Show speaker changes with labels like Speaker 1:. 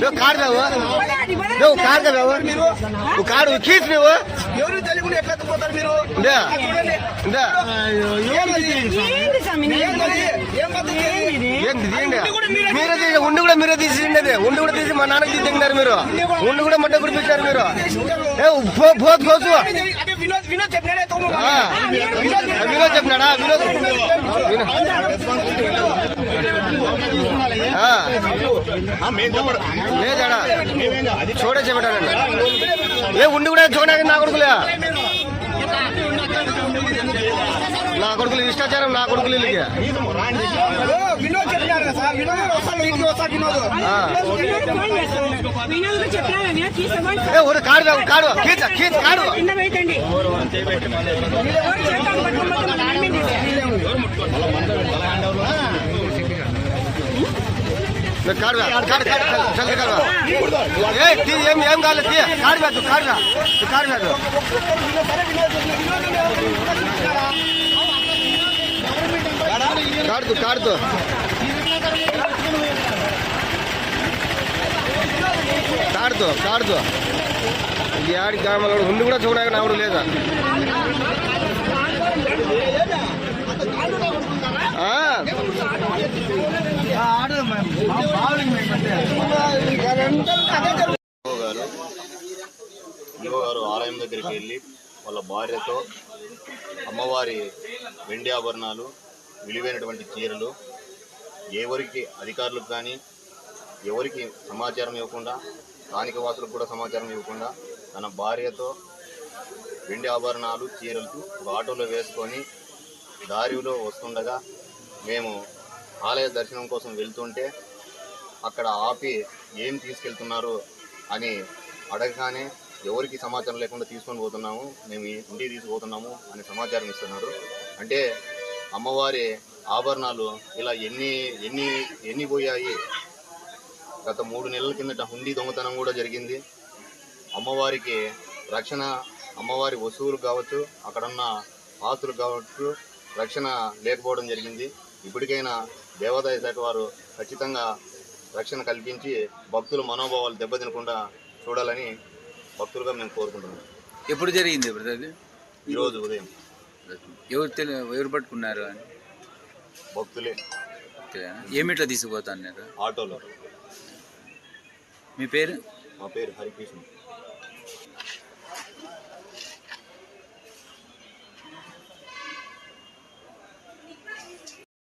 Speaker 1: నువ్వు కాడు బాబు నువ్వు కాడు బాబు నువ్వు కాడు కీస్ నువ్వు
Speaker 2: ఎవరు తెలియకుండా ఎట్లా ఎత్తుకుపోతారు మీరు?
Speaker 1: మీరే తీసి ఉండి కూడా మీరే తీసిండి అది ఉండి కూడా తీసి మా నాన్నకి తీసినారు మీరు. ఉండి కూడా మడ్డ కుడిపించారు మీరు. ఏ పో- పోతు.
Speaker 2: అదే వినోద్ వినోద్ చెప్పినాడా
Speaker 1: వినోద్ వినోద్. ఆ, లేదాడా చూడే చెప్పాడండి ఏ ఉండి కూడా చూడడానికి నా కొడుకులే. నా కొడుకులు ఇష్టాచారం నా కొడుకులు వీళ్ళకి
Speaker 2: ఓ, వినోద్ చెప్పినారు కదా
Speaker 3: కాడు
Speaker 1: కాడు, జల్ది కాడు బా. ఏ తీ ఏం ఏం కాలేదు తీ కాడు కాదు కాడు రా ఈ కాడు కాదు కాడుతూ కాడుతూ కాడుతూ కాడుతూ ఇది ఆడి గ్రామాల ఉండి కూడా చూడడానికి నావుడు లేదా ఆ,
Speaker 4: ఈవో గారు ఆలయం దగ్గరికి వెళ్ళి వాళ్ళ భార్యతో అమ్మవారి వెండి ఆభరణాలు విలువైనటువంటి చీరలు ఎవరికి అధికారులకు కానీ ఎవరికి సమాచారం ఇవ్వకుండా స్థానిక వాసులకు కూడా సమాచారం ఇవ్వకుండా తన భార్యతో వెండి ఆభరణాలు చీరలు ఒక ఆటోలో వేసుకొని దారిలో వస్తుండగా మేము ఆలయ దర్శనం కోసం వెళ్తుంటే అక్కడ ఆపి ఏం తీసుకెళ్తున్నారు అని అడగగానే ఎవరికి సమాచారం లేకుండా తీసుకొని పోతున్నాము మేము ఈ ఇంటికి తీసుకుపోతున్నాము అని సమాచారం ఇస్తున్నారు. అంటే అమ్మవారి ఆభరణాలు ఇలా ఎన్ని ఎన్ని ఎన్ని పోయాయి? గత మూడు నెలల కిందట హుండీ దొంగతనం కూడా జరిగింది. అమ్మవారికి రక్షణ అమ్మవారి వస్తువులు కావచ్చు అక్కడున్న ఆస్తులు కావచ్చు రక్షణ లేకపోవడం జరిగింది. ఇప్పటికైనా దేవాదాయ శాఖ వారు ఖచ్చితంగా రక్షణ కల్పించి భక్తుల మనోభావాలు దెబ్బతినకుండా చూడాలని భక్తులుగా మేము కోరుకుంటున్నాం.
Speaker 5: ఎప్పుడు జరిగింది బ్రదర్
Speaker 4: ఈరోజు ఉదయం.
Speaker 5: ఎవరు తెలి ఎవరు పట్టుకున్నారు అని?
Speaker 4: భక్తులే?
Speaker 5: ఏమిట్లా తీసుకుపోతా అన్నారు
Speaker 4: ఆటోలో.
Speaker 5: మీ పేరు?
Speaker 4: మా పేరు హరికృష్ణ.